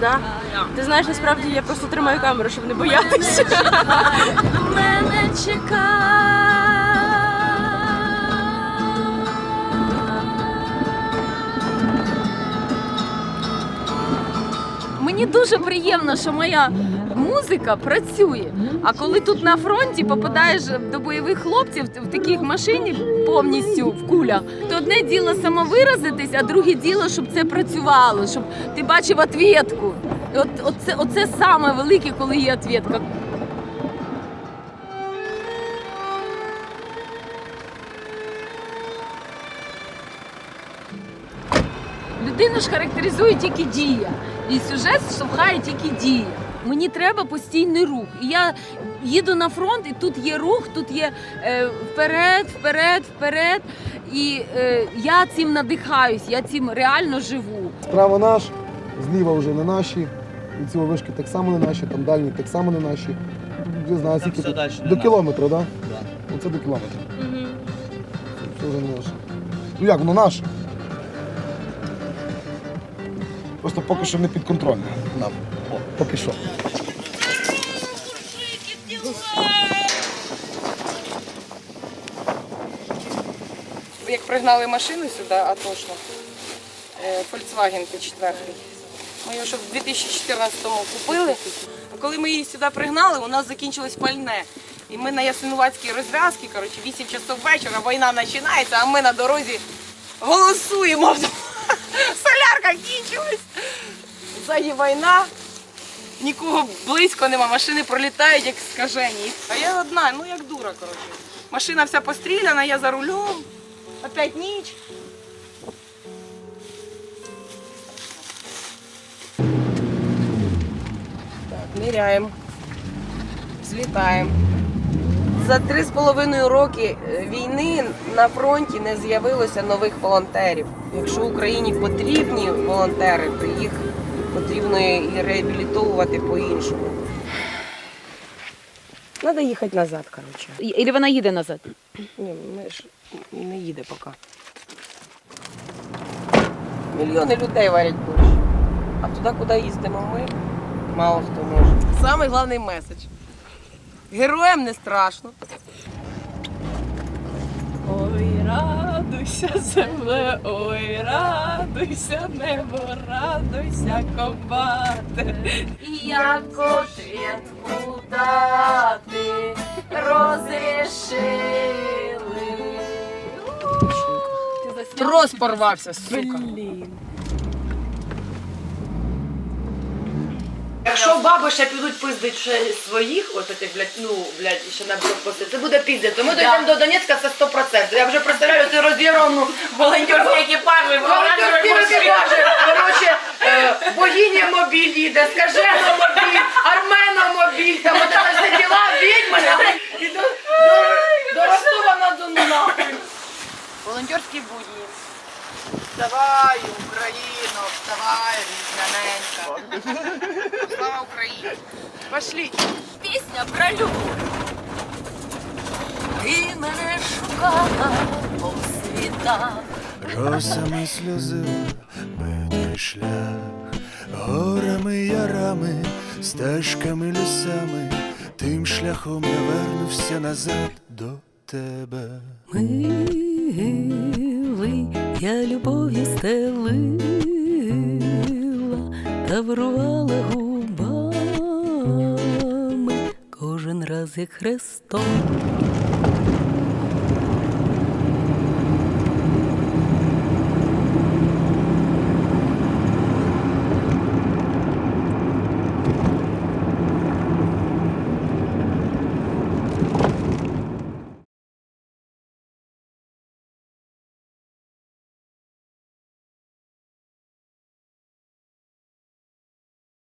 Да? Ти знаєш, насправді я просто тримаю камеру, щоб не боятися. Мене Мені дуже приємно, що моя музика працює. А коли тут на фронті попадаєш до бойових хлопців в таких машині повністю в кулях, то одне діло самовиразитись, а друге діло, щоб це працювало, щоб ти бачив отвєтку. От, оце, оце саме велике, коли є отвєтка. Людину ж характеризує тільки дія. І сюжет штовхає тільки дія. Мені треба постійний рух. І я їду на фронт, і тут є рух, тут є е, вперед, вперед, вперед. І е, я цим надихаюсь, я цим реально живу. Справа наш, зліва вже не наші. І ці вишки так само не наші, там дальні так само не наші. Не знаю, скільки все тут. дальше не До наші. кілометра, так? Да? Да. Оце до кілометра. Це вже не наше. Ну як, воно наше. Просто поки що не підконтрольне нам. О, поки що. як пригнали машину сюди, а точно, е, Volkswagen P4. Ми його ще в 2014-му купили. А коли ми її сюди пригнали, у нас закінчилось пальне. І ми на Ясинуватській розв'язці, коротше, 8 часов вечора, війна починається, а ми на дорозі голосуємо. Ззаді війна, нікого близько нема, машини пролітають як скажені. А я одна, ну як дура, коротше. Машина вся постріляна, я за рулем. Опять ніч. Так, ниряємо. Злітаємо. За три з половиною роки е, війни на фронті не з'явилося нових волонтерів. Якщо Україні потрібні волонтери, то їх потрібно і реабілітовувати по-іншому. Треба їхати назад, коротше. І вона їде назад. Ні, ми ж не їде поки. Мільйони людей варять борщ. А туди, куди їздимо ми, мало хто може. Самий головний меседж. Героям не страшно. Ой, радуйся, земле, ой, радуйся, небо, радуйся, комбате. Як ответку дати розрішили. Трос порвався, сука. Якщо баби ще підуть пиздить ще своїх, от этих, блядь, ну, блядь, ще на блокпости, це буде піздець. То ми дійдемо до Донецька, це 100%. Я вже представляю цю розірвану волонтерські екіпажі, волонтерські екіпажі. Коротше, е, богиня мобіль їде, скажена мобіль, армена мобіль, там от це всі діла, відьми, і до, до, до Ростова на Дону нахуй. Волонтерські будні. Вставай, Україно, вставай, різняненька. Слава Україні! Пошли! Пісня про любов. Ти мене шукала по світах. Росами сльозила медний шлях, горами, ярами, стежками, лісами, тим шляхом я вернувся назад до тебе. Милий, я любов'ю стелила, та врувала губами, кожен раз як хрестом